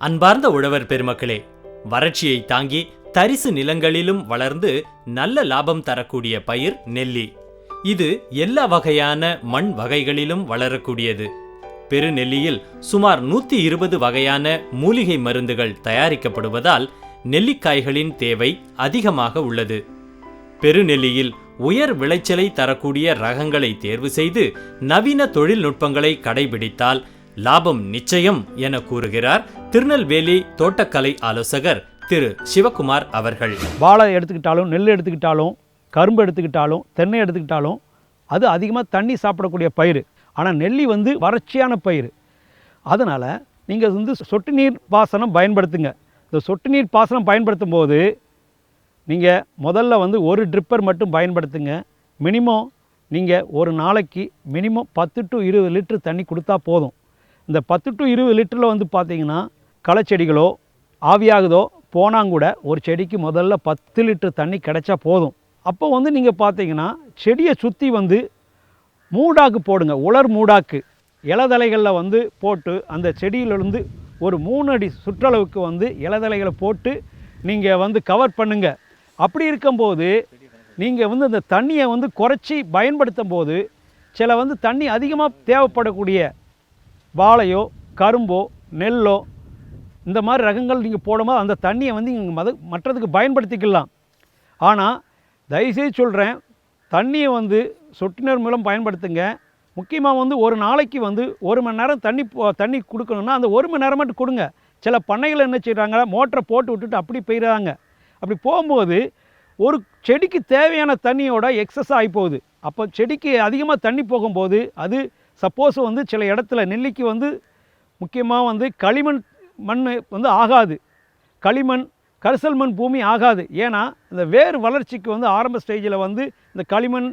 அன்பார்ந்த உழவர் பெருமக்களே வறட்சியை தாங்கி தரிசு நிலங்களிலும் வளர்ந்து நல்ல லாபம் தரக்கூடிய பயிர் நெல்லி. இது எல்லா வகையான மண் வகைகளிலும் வளரக்கூடியது. பெருநெல்லியில் சுமார் நூத்தி இருபது வகையான மூலிகை மருந்துகள் தயாரிக்கப்படுவதால் நெல்லிக்காய்களின் தேவை அதிகமாக உள்ளது. பெருநெல்லியில் உயர் விளைச்சலை தரக்கூடிய ரகங்களை தேர்வு செய்து நவீன தொழில்நுட்பங்களை கடைபிடித்தால் லாபம் நிச்சயம் என கூறுகிறார் திருநெல்வேலி தோட்டக்கலை ஆலோசகர் திரு சிவகுமார் அவர்கள். வாழை எடுத்துக்கிட்டாலும் நெல் எடுத்துக்கிட்டாலும் கரும்பு எடுத்துக்கிட்டாலும் தென்னை எடுத்துக்கிட்டாலும் அது அதிகமாக தண்ணி சாப்பிடக்கூடிய பயிர் ஆனால் நெல்லி வந்து வறட்சியான பயிர் அதனால் நீங்கள் வந்து சொட்டு நீர் பாசனம் பயன்படுத்துங்க. இந்த சொட்டு நீர் பாசனம் பயன்படுத்தும் போது நீங்கள் முதல்ல வந்து ஒரு ட்ரிப்பர் மட்டும் பயன்படுத்துங்க. மினிமம் நீங்கள் ஒரு நாளைக்கு மினிமம் பத்து டு இருபது லிட்டர் தண்ணி கொடுத்தா போதும். இந்த பத்து டு இருபது லிட்டரில் வந்து பார்த்தீங்கன்னா களைச்செடிகளோ ஆவியாகுதோ போனாங்கூட ஒரு செடிக்கு முதல்ல பத்து லிட்டர் தண்ணி கிடைச்சா போதும். அப்போ வந்து நீங்கள் பார்த்தீங்கன்னா செடியை சுற்றி வந்து மூடாக்கு போடுங்க உலர் மூடாக்கு. இலதலைகளில் வந்து போட்டு அந்த செடியிலிருந்து ஒரு மூணு அடி சுற்றளவுக்கு வந்து இலதலைகளை போட்டு நீங்கள் வந்து கவர் பண்ணுங்க. அப்படி இருக்கும்போது நீங்கள் வந்து அந்த தண்ணியை வந்து குறைச்சி பயன்படுத்தும் போது சில வந்து தண்ணி அதிகமாக தேவைப்படக்கூடிய வாழையோ கரும்போ நெல்லோ இந்த மாதிரி ரகங்கள் நீங்கள் போடும்போது அந்த தண்ணியை வந்து நீங்கள் மத மற்றதுக்கு பயன்படுத்திக்கலாம். ஆனால் தயவுசெய்து சொல்கிறேன் தண்ணியை வந்து சொட்டு நீர் மூலம் பயன்படுத்துங்க. முக்கியமாக வந்து ஒரு நாளைக்கு வந்து ஒரு மணி நேரம் தண்ணி தண்ணி கொடுக்கணுன்னா அந்த ஒரு மணி நேரம் மட்டும் கொடுங்க. சில பண்ணைகள் என்ன செய்கிறாங்க மோட்டரை போட்டு விட்டுட்டு அப்படி போயிடுறாங்க அப்படி போகும்போது ஒரு செடிக்கு தேவையான தண்ணியோட எக்ஸஸ் ஆகி போகுது. அப்போ செடிக்கு அதிகமாக தண்ணி போகும்போது அது சப்போஸ் வந்து சில இடத்துல நெல்லிக்கு வந்து முக்கியமாக வந்து களிமண் மண் வந்து ஆகாது. களிமண் கரிசல் மண் பூமி ஆகாது. ஏன்னா இந்த வேர் வளர்ச்சிக்கு வந்து ஆரம்ப ஸ்டேஜில் வந்து இந்த களிமண்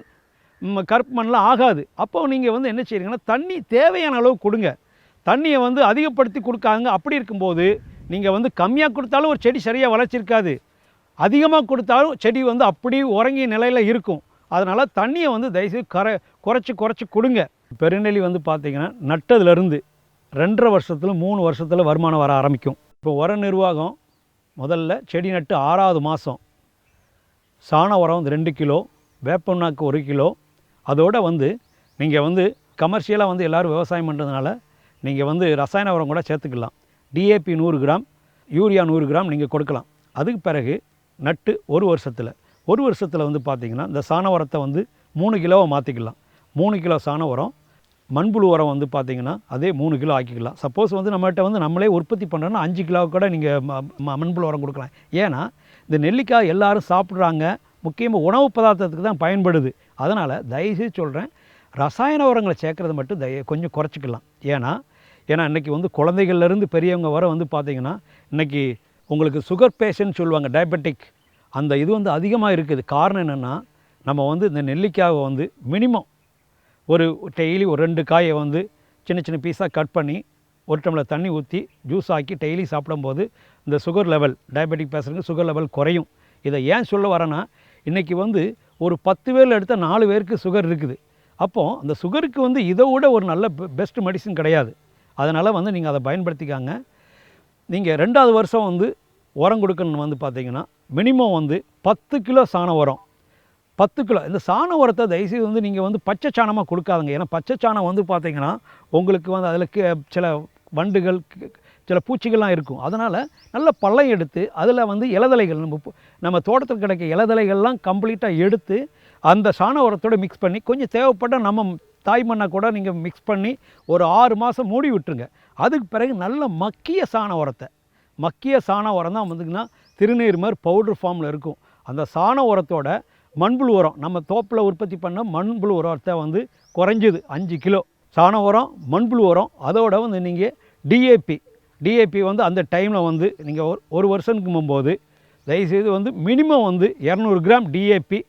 கருப்பு மண்லாம் ஆகாது. அப்போ நீங்கள் வந்து என்ன செய்கிறீங்கன்னா தண்ணி தேவையான அளவு கொடுங்க. தண்ணியை வந்து அதிகப்படுத்தி கொடுக்காங்க. அப்படி இருக்கும்போது நீங்கள் வந்து கம்மியாக கொடுத்தாலும் ஒரு செடி சரியாக வளர்ச்சி இருக்காது அதிகமாக கொடுத்தாலும் செடி வந்து அப்படியே உறங்கிய நிலையில் இருக்கும். அதனால் தண்ணியை வந்து தயவுசெய்து கரை குறைச்சி குறைச்சி கொடுங்க. பெருநெல்லி வந்து பார்த்தீங்கன்னா நட்டதுலேருந்து ரெண்டரை வருஷத்தில் மூணு வருஷத்தில் வருமானம் வர ஆரம்பிக்கும். இப்போ உர நிர்வாகம் முதல்ல செடி நட்டு ஆறாவது மாதம் சாண உரம் வந்து ரெண்டு கிலோ வேப்பண்ணாக்கு ஒரு கிலோ. அதோட வந்து நீங்கள் வந்து கமர்ஷியலாக வந்து எல்லோரும் விவசாயம் பண்ணுறதுனால நீங்கள் வந்து ரசாயன உரம் கூட சேர்த்துக்கலாம். டிஏபி நூறு கிராம் யூரியா நூறு கிராம் நீங்கள் கொடுக்கலாம். அதுக்கு பிறகு நட்டு ஒரு வருஷத்தில். ஒரு வருஷத்தில் வந்து பார்த்திங்கன்னா இந்த சாண உரத்தை வந்து மூணு கிலோவை மாற்றிக்கலாம் மூணு கிலோ சாண உரம் மண்புழு உரம் வந்து பார்த்தீங்கன்னா அதே மூணு கிலோ ஆக்கிக்கலாம். சப்போஸ் வந்து நம்மகிட்ட வந்து நம்மளே உற்பத்தி பண்ணுறோன்னா அஞ்சு கிலோ கூட நீங்கள் மண்புழு உரம் கொடுக்கலாம். ஏன்னா இந்த நெல்லிக்காய் எல்லாரும் சாப்பிட்றாங்க. முக்கியமாக உணவு பதார்த்தத்துக்கு தான் பயன்படுது. அதனால் தயவுசெய்து சொல்கிறேன் ரசாயன உரங்களை சேர்க்குறது மட்டும் தய கொஞ்சம் குறைச்சிக்கலாம். ஏன்னா ஏன்னா இன்றைக்கி வந்து குழந்தைகள்லேருந்து பெரியவங்க வர வந்து பார்த்தீங்கன்னா இன்றைக்கி உங்களுக்கு சுகர் பேஷண்ட் சொல்லுவாங்க டயபெட்டிக் அந்த இது வந்து அதிகமாக இருக்குது. காரணம் என்னென்னா நம்ம வந்து இந்த நெல்லிக்காவை வந்து மினிமம் ஒரு டெய்லி ஒரு ரெண்டு காயை வந்து சின்ன சின்ன பீஸாக கட் பண்ணி ஒரு டம்ளர் தண்ணி ஊற்றி ஜூஸ் ஆக்கி டெய்லி சாப்பிடும்போது இந்த சுகர் லெவல் டயபெட்டிக் பேஷண்ட்டுக்கு சுகர் லெவல் குறையும். இதை ஏன் சொல்ல வரேன்னா இன்றைக்கி வந்து ஒரு பத்து பேரில் எடுத்த நாலு பேருக்கு சுகர் இருக்குது. அப்போது அந்த சுகருக்கு வந்து இதை விட ஒரு நல்ல பெஸ்ட் மெடிசின் கிடையாது. அதனால் வந்து நீங்கள் அதை பயன்படுத்திக்காங்க. நீங்கள் ரெண்டாவது வருஷம் வந்து உரம் கொடுக்கணும்னு வந்து பார்த்தீங்கன்னா மினிமம் வந்து பத்து கிலோ சாண உரம். பத்து கிலோ. இந்த சாண உரத்தை தயவுசெய்து வந்து நீங்கள் வந்து பச்சை சாணமாக கொடுக்காதுங்க. ஏன்னா பச்சை சாணம் வந்து பார்த்தீங்கன்னா உங்களுக்கு வந்து அதில் சில வண்டுகள் சில பூச்சிகள்லாம் இருக்கும். அதனால் நல்ல பள்ளம் எடுத்து அதில் வந்து இலதலைகள் நம்ம நம்ம தோட்டத்தில் கிடைக்க இலதலைகள்லாம் கம்ப்ளீட்டாக எடுத்து அந்த சாண உரத்தோட மிக்ஸ் பண்ணி கொஞ்சம் தேவைப்பட்ட நம்ம தாய் மண்ணை கூட நீங்கள் மிக்ஸ் பண்ணி ஒரு ஆறு மாதம் மூடி விட்டுருங்க. அதுக்கு பிறகு நல்ல மக்கிய சாண உரத்தை. மக்கிய சாண உரம் தான் வந்துங்கன்னா திருநீர் மாதிரி பவுடர் ஃபார்மில் இருக்கும். அந்த சாண உரத்தோட மண்புழு உரம். நம்ம தோப்பில் உற்பத்தி பண்ண மண்புழு உரத்தை வந்து குறைஞ்சது அஞ்சு கிலோ. சாண உரம் மண்புழு உரம் அதோட வந்து நீங்கள் டிஏபி டிஏபி வந்து அந்த டைமில் வந்து நீங்கள் ஒரு ஒரு வருஷத்துக்கு மும்போது தயவுசெய்து வந்து மினிமம் வந்து இரநூறு கிராம் டிஏபி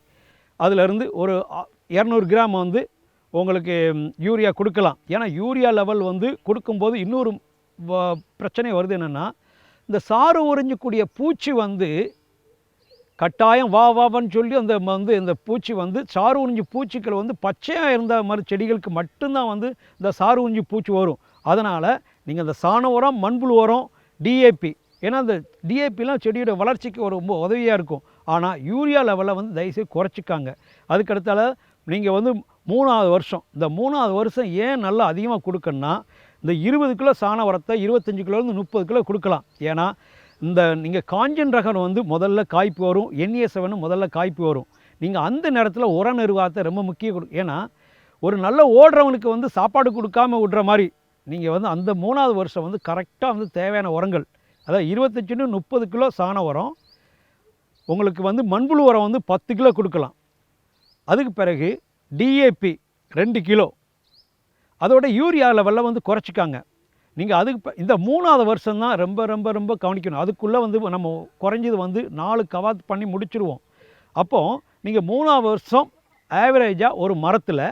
அதிலிருந்து ஒரு இரநூறு கிராம் வந்து உங்களுக்கு யூரியா கொடுக்கலாம். ஏன்னா யூரியா லெவல் வந்து கொடுக்கும்போது இன்னொரு பிரச்சனை வருது என்னென்னா இந்த சாறு உறிஞ்சக்கூடிய பூச்சி வந்து கட்டாயம் வா வாவான்னு சொல்லி அந்த ம- வந்து இந்த பூச்சி வந்து சாறு உறிஞ்சி பூச்சிகள் வந்து பச்சையாக இருந்த மாதிரி செடிகளுக்கு மட்டும்தான் வந்து இந்த சாறு உறிஞ்சி பூச்சி வரும். அதனால் நீங்கள் இந்த சாண உரம் மண்புழு உரம் டிஏபி ஏன்னா அந்த டிஏபிலாம் செடியோட வளர்ச்சிக்கு ஒரு ரொம்ப உதவியாக இருக்கும். ஆனால் யூரியா லெவலை வந்து தயவுசெய்து குறைச்சிக்காங்க. அதுக்கடுத்தால நீங்கள் வந்து மூணாவது வருஷம் இந்த மூணாவது வருஷம் ஏன் நல்லா அதிகமாக கொடுக்கணும்னா இந்த இருபது கிலோ சாண உரத்தை இருபத்தஞ்சி கிலோலேருந்து முப்பது கிலோ கொடுக்கலாம். ஏன்னா இந்த நீங்கள் காஞ்சன் ரகம் வந்து முதல்ல காய்ப்பு வரும் என்ஏ செவனும் முதல்ல காய்ப்பு வரும். நீங்கள் அந்த நேரத்தில் உர நிர்வாகத்தை ரொம்ப முக்கியம் கொடு ஏன்னா ஒரு நல்ல ஓடுறவனுக்கு வந்து சாப்பாடு கொடுக்காம விடுற மாதிரி நீங்கள் வந்து அந்த மூணாவது வருஷம் வந்து கரெக்டாக வந்து தேவையான உரங்கள் அதாவது இருபத்தஞ்சுன்னு முப்பது கிலோ சாண உரம் உங்களுக்கு வந்து மண்புழு உரம் வந்து பத்து கிலோ கொடுக்கலாம். அதுக்கு பிறகு டிஏபி ரெண்டு கிலோ. அதோட யூரியா லெவலில் வந்து குறைச்சிக்காங்க. நீங்கள் அதுக்கு இந்த மூணாவது வருஷம் தான் ரொம்ப ரொம்ப ரொம்ப கவனிக்கணும். அதுக்குள்ளே வந்து நம்ம குறைஞ்சது வந்து நாலு கவாத் பண்ணி முடிச்சுருவோம். அப்போது நீங்கள் மூணாவது வருஷம் ஆவரேஜாக ஒரு மரத்தில்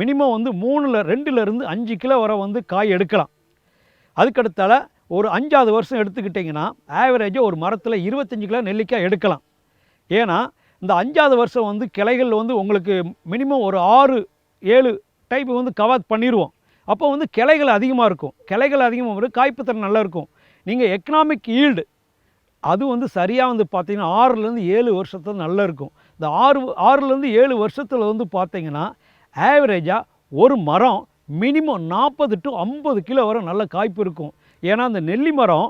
மினிமம் வந்து மூணில் ரெண்டுலேருந்து அஞ்சு கிலோ வரை வந்து காய் எடுக்கலாம். அதுக்கடுத்தால ஒரு அஞ்சாவது வருஷம் எடுத்துக்கிட்டிங்கன்னா ஆவரேஜாக ஒரு மரத்தில் இருபத்தஞ்சி கிலோ நெல்லிக்காய் எடுக்கலாம். ஏன்னா இந்த அஞ்சாவது வருஷம் வந்து கிளைகள் வந்து உங்களுக்கு மினிமம் ஒரு ஆறு ஏழு டைப் வந்து கவாத் பண்ணிடுவோம் அப்போ வந்து கிளைகள் அதிகமாக இருக்கும். கிளைகள் அதிகமாக வரும். காய்ப்புத்திறன் நல்லா இருக்கும். நீங்கள் எக்கனாமிக் ஈல்டு அது வந்து சரியாக வந்து பார்த்திங்கன்னா ஆறுலேருந்து ஏழு வருஷத்தில் நல்லா இருக்கும். இந்த ஆறு ஆறுலேருந்து ஏழு வருஷத்தில் வந்து பார்த்தீங்கன்னா ஆவரேஜாக ஒரு மரம் மினிமம் நாற்பது டு ஐம்பது கிலோ வரை நல்ல காய்ப்பு இருக்கும். ஏன்னா அந்த நெல்லி மரம்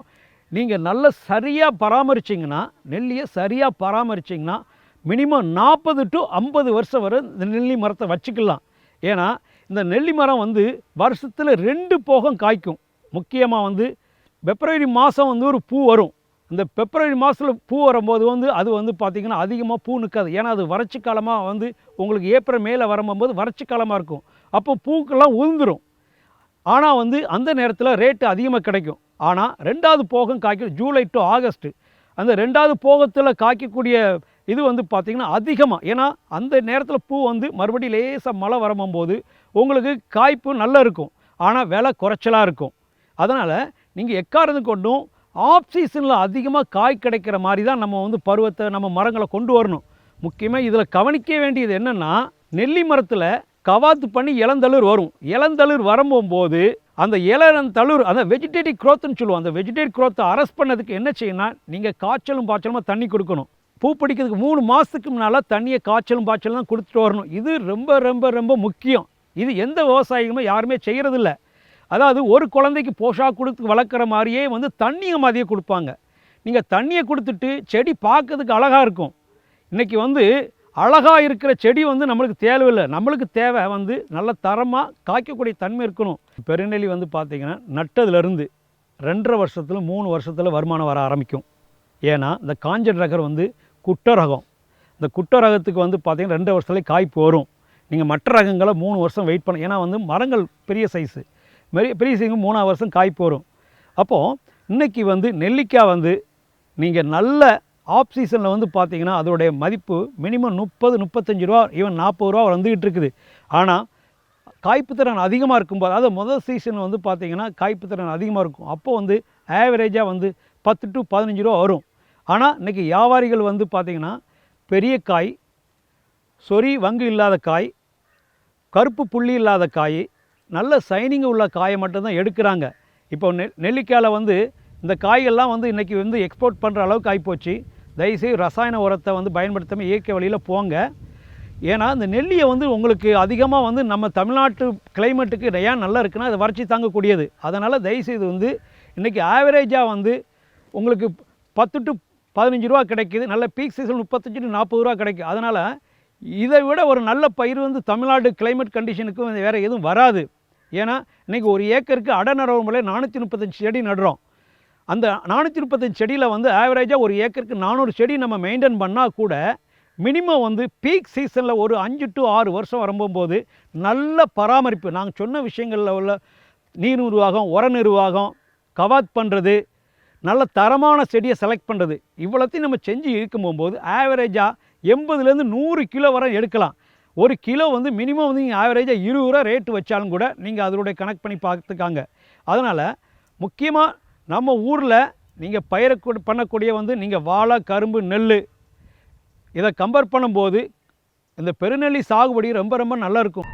நீங்கள் நல்ல சரியாக பராமரிச்சிங்கன்னா நெல்லியை சரியாக பராமரிச்சிங்கன்னா மினிமம் நாற்பது டு ஐம்பது வருஷம் வரை இந்த நெல்லி மரத்தை வச்சுக்கலாம். ஏன்னா இந்த நெல்லி மரம் வந்து வருஷத்தில் ரெண்டு போகம் காய்க்கும். முக்கியமாக வந்து பிப்ரவரி மாதம் வந்து ஒரு பூ வரும். இந்த பிப்ரவரி மாதத்தில் பூ வரும்போது வந்து அது வந்து பார்த்திங்கன்னா அதிகமாக பூ நிற்காது ஏன்னா அது வறட்சி காலமாக வந்து உங்களுக்கு ஏப்ரல் மேலே வரும்போது வறட்சி காலமாக இருக்கும். அப்போ பூக்கெல்லாம் உதிர்ந்துடும் ஆனால் வந்து அந்த நேரத்தில் ரேட்டு அதிகமாக கிடைக்கும். ஆனால் ரெண்டாவது போகம் காய்க்கும் ஜூலை டு ஆகஸ்ட்டு அந்த ரெண்டாவது போகத்தில் காய்க்கக்கூடிய இது வந்து பார்த்திங்கன்னா அதிகமாக ஏன்னா அந்த நேரத்தில் பூ வந்து மறுபடியும் லேசாக மழை வரும்போது உங்களுக்கு காய்ப்பு நல்லா இருக்கும். ஆனால் விலை குறைச்சலாக இருக்கும். அதனால் நீங்கள் எக்காரது கொண்டும் ஆஃப் சீசனில் அதிகமாக காய் கிடைக்கிற மாதிரி தான் நம்ம வந்து பருவத்தை நம்ம மரங்களை கொண்டு வரணும். முக்கியமாக இதில் கவனிக்க வேண்டியது என்னென்னா நெல்லி மரத்தில் கவாத்து பண்ணி இளந்தளிர் வரும். இளந்தளிர் வரும்போது அந்த இளந்தளிர் அந்த வெஜிடேட்டிவ் க்ரோத்துன்னு சொல்லுவோம். அந்த வெஜிடேட்டிவ் க்ரோத்தை அரெஸ்ட் பண்ணதுக்கு என்ன செய்யணும்னா நீங்கள் காய்ச்சலும் பாய்ச்சலுமா தண்ணி கொடுக்கணும். பூ பிடிக்கிறதுக்கு மூணு மாதத்துக்கு முன்னால் தண்ணியை காய்ச்சலும் பாய்ச்சலும் தான் கொடுத்துட்டு வரணும். இது ரொம்ப ரொம்ப ரொம்ப முக்கியம். இது எந்த விவசாயிகளுமே யாருமே செய்கிறதில்ல அதாவது ஒரு குழந்தைக்கு போஷாக கொடுத்து வளர்க்குற மாதிரியே வந்து தண்ணியும் மாதிரியே கொடுப்பாங்க. நீங்கள் தண்ணியை கொடுத்துட்டு செடி பார்க்கறதுக்கு அழகாக இருக்கும். இன்றைக்கி வந்து அழகாக இருக்கிற செடி வந்து நம்மளுக்கு தேவையில்லை. நம்மளுக்கு தேவை வந்து நல்ல தரமாக காய்க்கக்கூடிய தன்மை இருக்கணும். பெருநெல்லி வந்து பார்த்திங்கன்னா நட்டதுலேருந்து ரெண்டரை வருஷத்தில் மூணு வருஷத்தில் வருமானம் வர ஆரம்பிக்கும். ஏன்னா இந்த காஞ்ச ரகர் வந்து குட்டை ரகம் இந்த குட்டை ரகத்துக்கு வந்து பார்த்திங்கன்னா ரெண்டு வருஷத்துலேயே காய்ப்பு வரும். நீங்கள் மற்ற ரகங்களை மூணு வருஷம் வெயிட் பண்ண ஏன்னா வந்து மரங்கள் பெரிய சைஸு பெரிய பெரிய சைஸுக்கு மூணாவது வருஷம் காய்ப்பு வரும். அப்போது இன்னைக்கு வந்து நெல்லிக்காய் வந்து நீங்கள் நல்ல ஆஃப் சீசனில் வந்து பார்த்தீங்கன்னா அதோடைய மதிப்பு மினிமம் முப்பது முப்பத்தஞ்சு ரூபா ஈவன் நாற்பது ரூபா வந்துக்கிட்டு இருக்குது. ஆனால் காய்ப்பு திறன் அதிகமாக இருக்கும்போது அதாவது முதல் சீசன் வந்து பார்த்திங்கன்னா காய்ப்பு திறன் அதிகமாக இருக்கும். அப்போது வந்து ஆவரேஜாக வந்து பத்து டு பதினஞ்சு ரூபா வரும். ஆனால் இன்றைக்கி வியாபாரிகள் வந்து பார்த்திங்கன்னா பெரிய காய் சொறி வங்கு இல்லாத காய் கருப்பு புள்ளி இல்லாத காய் நல்ல சைனிங் உள்ள காயை மட்டும்தான் எடுக்கிறாங்க. இப்போ நெ நெல்லிக்காயில் வந்து இந்த காய்கள்லாம் வந்து இன்றைக்கி வந்து எக்ஸ்போர்ட் பண்ணுற அளவுக்கு ஆகிப்போச்சு தயவுசெய்து ரசாயன உரத்தை வந்து பயன்படுத்தாமல் இயற்கை வழியில் போங்க. ஏன்னா இந்த நெல்லியை வந்து உங்களுக்கு அதிகமாக வந்து நம்ம தமிழ்நாட்டு கிளைமேட்டுக்கு ஏன் நல்லா இருக்குன்னா அது வறட்சி தாங்கக்கூடியது. அதனால் தயவுசெய்து வந்து இன்றைக்கி ஆவரேஜாக வந்து உங்களுக்கு பத்து டு பதினஞ்சு ரூபா கிடைக்குது நல்ல பீக் சீசன் முப்பத்தஞ்சு நாற்பது ரூபா கிடைக்கும். அதனால் இதை விட ஒரு நல்ல பயிர் வந்து தமிழ்நாடு கிளைமேட் கண்டிஷனுக்கும் வேறு எதுவும் வராது. ஏன்னா இன்றைக்கி ஒரு ஏக்கருக்கு அடை நடவு முறையில் நானூற்றி முப்பத்தஞ்சு செடி நடுறோம். அந்த நானூற்றி முப்பத்தஞ்சு செடியில் வந்து ஆவரேஜாக ஒரு ஏக்கருக்கு நானூறு செடி நம்ம மெயின்டைன் பண்ணால் கூட மினிமம் வந்து பீக் சீசனில் ஒரு அஞ்சு டு ஆறு வருஷம் வரும்போது நல்ல பராமரிப்பு. நாங்கள் சொன்ன விஷயங்களில் உள்ள நீர் நிர்வாகம் உர நிர்வாகம் கவாத் பண்ணுறது நல்ல தரமான செடியை செலக்ட் பண்ணுறது இவ்வளோத்தையும் நம்ம செஞ்சு இருக்கும் போகும்போது ஆவரேஜாக எண்பதுலேருந்து நூறு கிலோ வரை எடுக்கலாம். ஒரு கிலோ வந்து மினிமம் வந்து நீங்கள் ஆவரேஜாக இருபது ரூபா ரேட்டு வச்சாலும் கூட நீங்கள் அதனுடைய கனெக்ட் பண்ணி பார்த்துக்காங்க. அதனால் முக்கியமாக நம்ம ஊரில் நீங்கள் பயிர பண்ணக்கூடிய வந்து நீங்கள் வாழை கரும்பு நெல் இதை கம்பேர் பண்ணும்போது இந்த பெருநெல்லி சாகுபடி ரொம்ப ரொம்ப நல்லாயிருக்கும்